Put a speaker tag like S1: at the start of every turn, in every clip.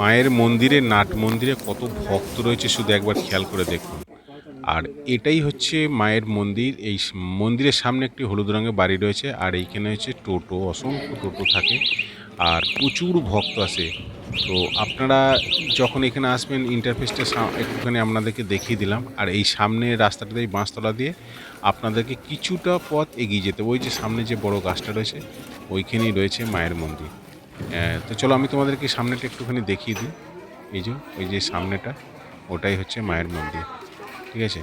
S1: মায়ের মন্দিরে, নাট মন্দিরে কত ভক্ত রয়েছে শুধু একবার খেয়াল করে দেখুন। আর এটাই হচ্ছে মায়ের মন্দির। এই মন্দিরের সামনে একটি হলুদ রঙের বাড়ি রয়েছে আর এইখানে হচ্ছে টোটো, অসংখ্য টোটো থাকে আর প্রচুর ভক্ত আসে তো আপনারা যখন এখানে আসবেন ইন্টারফেসটা একটুখানি আপনাদেরকে দেখিয়ে দিলাম। আর এই সামনে রাস্তাটাতে, এই বাঁশতলা দিয়ে আপনাদেরকে কিছুটা পথ এগিয়ে যেতে ওই যে সামনে যে বড় গাছটা রয়েছে, ওইখানেই রয়েছে মায়ের মন্দির। তো চলো আমি তোমাদেরকে সামনেটা একটুখানি দেখিয়ে দিই। এই যে ওই যে সামনেটা, ওটাই হচ্ছে মায়ের মন্দির, ঠিক আছে?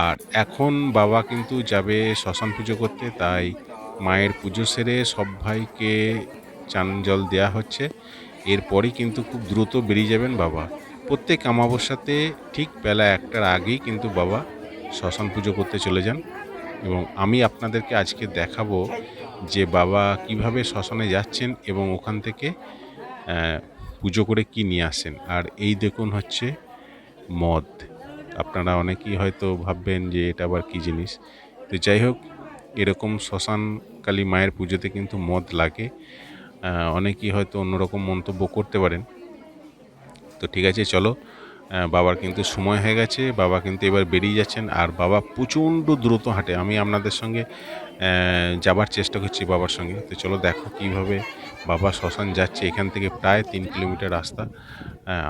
S1: আর এখন বাবা কিন্তু যাবে শ্মশান পুজো করতে, তাই মায়ের পুজো সেরে সব ভাইকে চান জল দেওয়া হচ্ছে। এরপরই কিন্তু খুব দ্রুত বেরিয়ে যাবেন বাবা। প্রত্যেক অমাবস্যাতে ঠিক বেলা একটার আগেই কিন্তু বাবা শ্মশান পুজো করতে চলে যান। এবং আমি আপনাদেরকে আজকে দেখাবো যে বাবা কীভাবে শ্মশানে যাচ্ছেন এবং ওখান থেকে পুজো করে কি নিয়ে আসেন। আর এই দেখুন হচ্ছে মদ। আপনারা অনেকেই হয়তো ভাববেন যে এটা আবার কী জিনিস। তো যাই হোক, এরকম শ্মশান কালী মায়ের পুজোতে কিন্তু মদ লাগে। অনেকেই হয়তো অন্যরকম মন্তব্য করতে পারেন। তো ঠিক আছে, চলো বাবার কিন্তু সময় হয়ে গেছে, বাবা কিন্তু এবার বেরিয়ে যাচ্ছেন আর বাবা প্রচণ্ড দ্রুত হাঁটে। আমি আপনাদের সঙ্গে যাবার চেষ্টা করছি বাবার সঙ্গে। তো চলো দেখো কীভাবে বাবা শ্মশান যাচ্ছে। এখান থেকে প্রায় তিন কিলোমিটার রাস্তা।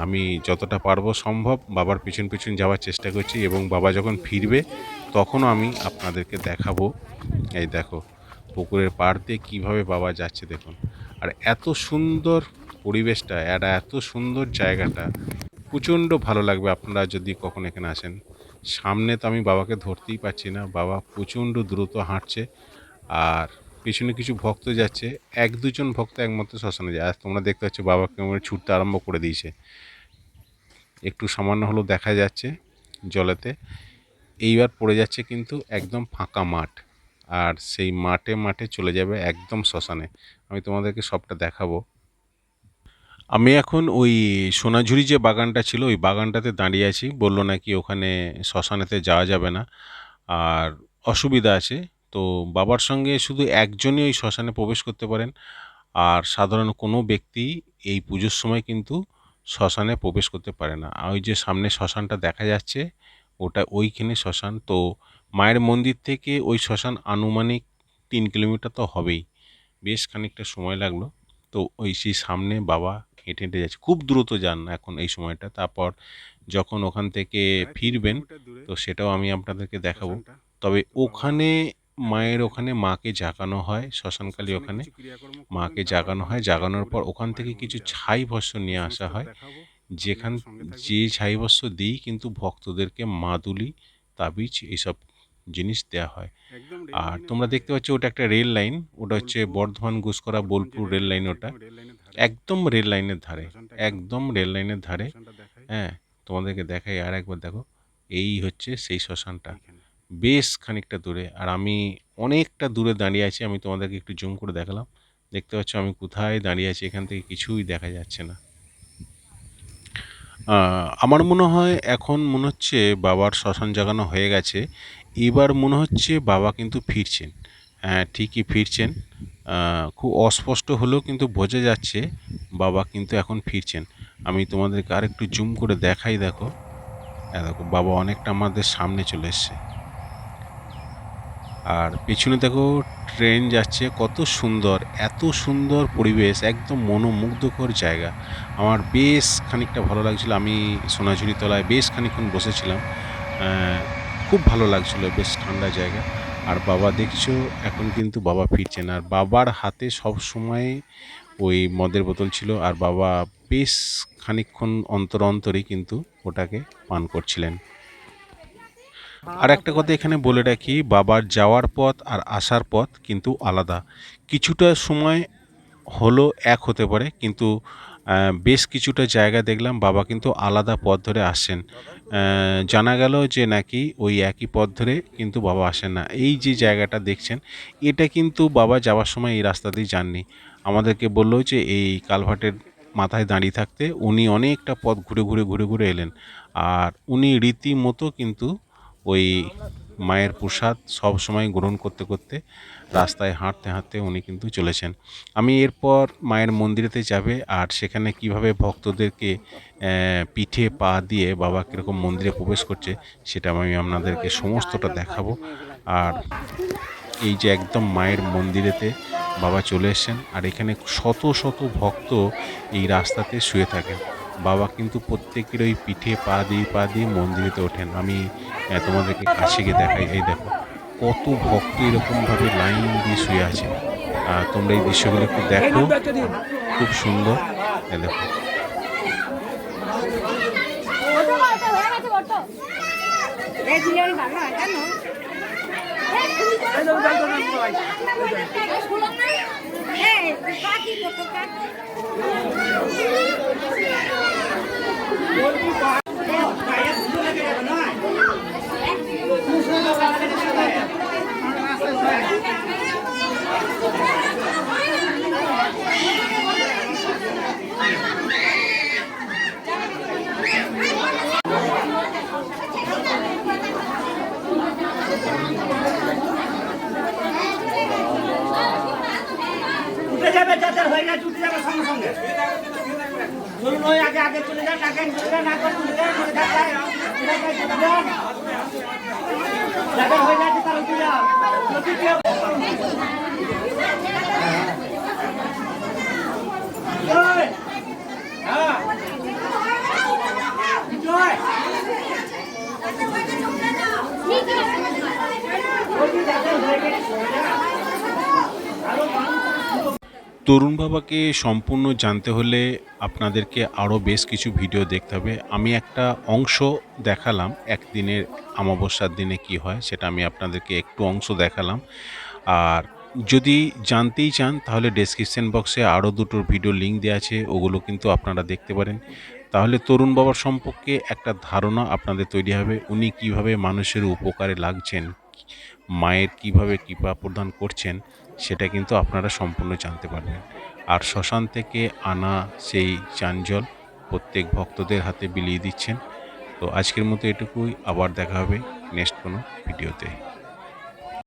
S1: আমি যতটা পারব সম্ভব বাবার পিছন পিছন যাওয়ার চেষ্টা করছি এবং বাবা যখন ফিরবে তখনও আমি আপনাদেরকে দেখাবো। এই দেখো, পুকুরের পাড় দিয়ে কীভাবে বাবা যাচ্ছে দেখুন। আর এত সুন্দর পরিবেশটা, আর এত সুন্দর জায়গাটা প্রচণ্ড ভালো লাগবে আপনারা যদি কখন এখানে আসেন। সামনে তো আমি বাবাকে ধরতেই পারছি না। বাবা প্রচণ্ড দ্রুত হাঁটছে আর পিছনে কিছু ভক্ত যাচ্ছে। এক দুজন ভক্ত একমাত্র শ্মশানে যায়। আর তোমরা দেখতে পাচ্ছ বাবা কেমন ছুটতে আরম্ভ করে দিয়েছে। একটু সামান্য হলেও দেখা যাচ্ছে জলেতে। এইবার পড়ে যাচ্ছে কিন্তু একদম ফাঁকা মাঠ। আর সেই মাঠে মাঠে চলে যাবে একদম শ্মশানে। আমি তোমাদেরকে সবটা দেখাবো। আমি এখন ওই সোনাঝুরি যে বাগানটা ছিল, ওই বাগানটাতে দাঁড়িয়ে আছি। বলল নাকি ওখানে শ্মশানেতে যাওয়া যাবে না, আর অসুবিধা আছে। তো বাবার সঙ্গে শুধু একজনই ওই শ্মশানে প্রবেশ করতে পারেন, আর সাধারণ কোনো ব্যক্তি এই পুজোর সময় কিন্তু শ্মশানে প্রবেশ করতে পারে না। আর ওই যে সামনে শ্মশানটা দেখা যাচ্ছে, ওটা ওইখানে শ্মশান। তো মায়ের মন্দির থেকে ওই শ্মশান আনুমানিক তিন কিলোমিটার তো হবেই। বেশ খানিকটা সময় লাগল। তো ওই সেই সামনে বাবা হেঁটে হেঁটে যাচ্ছে। খুব দ্রুত যান এখন এই সময়টা। তারপর যখন ওখান থেকে ফিরবেন তো সেটাও আমি আপনাদেরকে দেখাবো। তবে ওখানে মায়ের ওখানে মাকে জাগানো হয় শ্মশানকালী ওখানে। মাকে জাগানো হয় জাগানোর পর ওখান থেকে কিছু ছাই ভস্য নিয়ে আসা হয়। যেখান যে ছাই ভস্য দিই কিন্তু ভক্তদেরকে মাদুলি তাবিজ এইসব জিনিস দেওয়া হয়। আর তোমরা দেখতে পাচ্ছ ওটা একটা রেল লাইন ওটা হচ্ছে বর্ধমান গুসকরা বোলপুর রেল লাইন ওটা। একদম রেল লাইনের ধারে একদম রেল লাইনের ধারে। হ্যাঁ তোমাদেরকে দেখাই আর একবার দেখো এই হচ্ছে সেই শ্মশানটা। বেশ খানিকটা দূরে আর আমি অনেকটা দূরে দাঁড়িয়ে আছি আমি তোমাদেরকে একটু জুম করে দেখালাম। দেখতে পাচ্ছ আমি কোথায় দাঁড়িয়ে আছি এখান থেকে কিছুই দেখা যাচ্ছে না। আমার মনে হয় এখন মনে হচ্ছে বাবার শ্মশান জাগানো হয়ে গেছে এবার মনে হচ্ছে বাবা কিন্তু ফিরছেন। ঠিকই ফিরছেন। খুব অস্পষ্ট হলেও কিন্তু বোঝা যাচ্ছে বাবা কিন্তু এখন ফিরছেন। আমি তোমাদেরকে আর একটু জুম করে দেখাই দেখো। হ্যাঁ দেখো, বাবা অনেকটা আমাদের সামনে চলে এসছে। আর পেছনে দেখো, ট্রেন যাচ্ছে, কত সুন্দর, এত সুন্দর পরিবেশ, একদম মনোমুগ্ধকর জায়গা। আমার বেশ খানিকটা ভালো লাগছিল, আমি সোনাঝুরি তলায় বেশ খানিকক্ষণ বসেছিলাম। খুব ভালো লাগছিল, বেশ ঠান্ডা জায়গা। আর বাবা দেখছ, এখন কিন্তু বাবা ফিরছেন। আর বাবার হাতে সব সময় ওই মদের বোতল ছিল, আর বাবা বেশ খানিকক্ষণ অন্তর অন্তরই কিন্তু ওটাকে পান করছিলেন। আর একটা কথা এখানে বলে রাখি, বাবার যাওয়ার পথ আর আসার পথ কিন্তু আলাদা। কিছুটা সময় হলো এক হতে পারে, কিন্তু বেশ কিছুটা জায়গা দেখলাম, বাবা কিন্তু আলাদা পথ ধরে আসছেন। জানা গেল যে নাকি ওই একই পথ ধরে কিন্তু বাবা আসেন না। এই যে জায়গাটা দেখছেন, এটা কিন্তু বাবা যাওয়ার সময় এই রাস্তা দিয়ে যাননি। আমাদেরকে বলল যে এই কালভার্টের মাথায় দাঁড়িয়ে থাকতে উনি অনেকটা পথ ঘুরে ঘুরে ঘুরে ঘুরে এলেন। আর উনি রীতিমতো কিন্তু ওই মায়ের প্রসাদ সব সময় গ্রহণ করতে করতে রাস্তায় হাঁটতে হাঁটতে উনি কিন্তু চলেছেন। আমি এরপর মায়ের মন্দিরেতে যাবে আর সেখানে কীভাবে ভক্তদেরকে পিঠে পা দিয়ে বাবা কীরকম মন্দিরে প্রবেশ করছে সেটা আমি আপনাদেরকে সমস্তটা দেখাবো। আর এই যে একদম মায়ের মন্দিরেতে বাবা চলে এসেছেন আর এখানে শত শত ভক্ত এই রাস্তাতে শুয়ে থাকেন। বাবা কিন্তু প্রত্যেকের ওই পিঠে পা দিয়ে পা দিয়ে মন্দিরেতে ওঠেন আমি তোমাদেরকে কাছে গিয়ে দেখাই এই দেখো কত ভক্ত এরকমভাবে লাইন দিয়ে শুয়ে আছে আর তোমরা এই দৃশ্যগুলো একটু দেখো খুব সুন্দর দেখো
S2: ওঠো
S3: যাবে যাতে হয়ে গেছে উঠে যাবে সঙ্গে সঙ্গে। ধরুন ওই আগে আগে চলে যান আগে চলে যান আগে চলে যান চলে যান যান, চলে যান, চলে যান। হয়ে গেছে তারা উঠে যাও যদি কেউ জয়। হ্যাঁ। জয়। বলছি যাদের হয়ে গেছে চলে যান। আরও মানুষ
S1: তরুণ বাবাকে সম্পূর্ণ জানতে হলে আপনাদেরকে আরও বেশ কিছু ভিডিও দেখতে হবে। আমি একটা অংশ দেখালাম, একদিনের অমাবস্যার দিনে কি হয় সেটা আমি আপনাদেরকে একটু অংশ দেখালাম। আর যদি জানতেই চান, তাহলে ডেসক্রিপশন বক্সে আরও দুটোর ভিডিও লিঙ্ক দেওয়া আছে, ওগুলো কিন্তু আপনারা দেখতে পারেন। তাহলে তরুণ বাবার সম্পর্কে একটা ধারণা আপনাদের তৈরি হবে, উনি কীভাবে মানুষের উপকারে লাগছেন মায়ের কীভাবে কৃপা প্রদান করছেন, সেটা কিন্তু আপনারা সম্পূর্ণ জানতে পারবেন। আর শ্মশান থেকে আনা সেই চাঞ্জল প্রত্যেক ভক্তদের হাতে বিলিয়ে দিচ্ছেন। তো আজকের মতো এটুকুই, আবার দেখা হবে নেক্সট কোনো ভিডিওতে।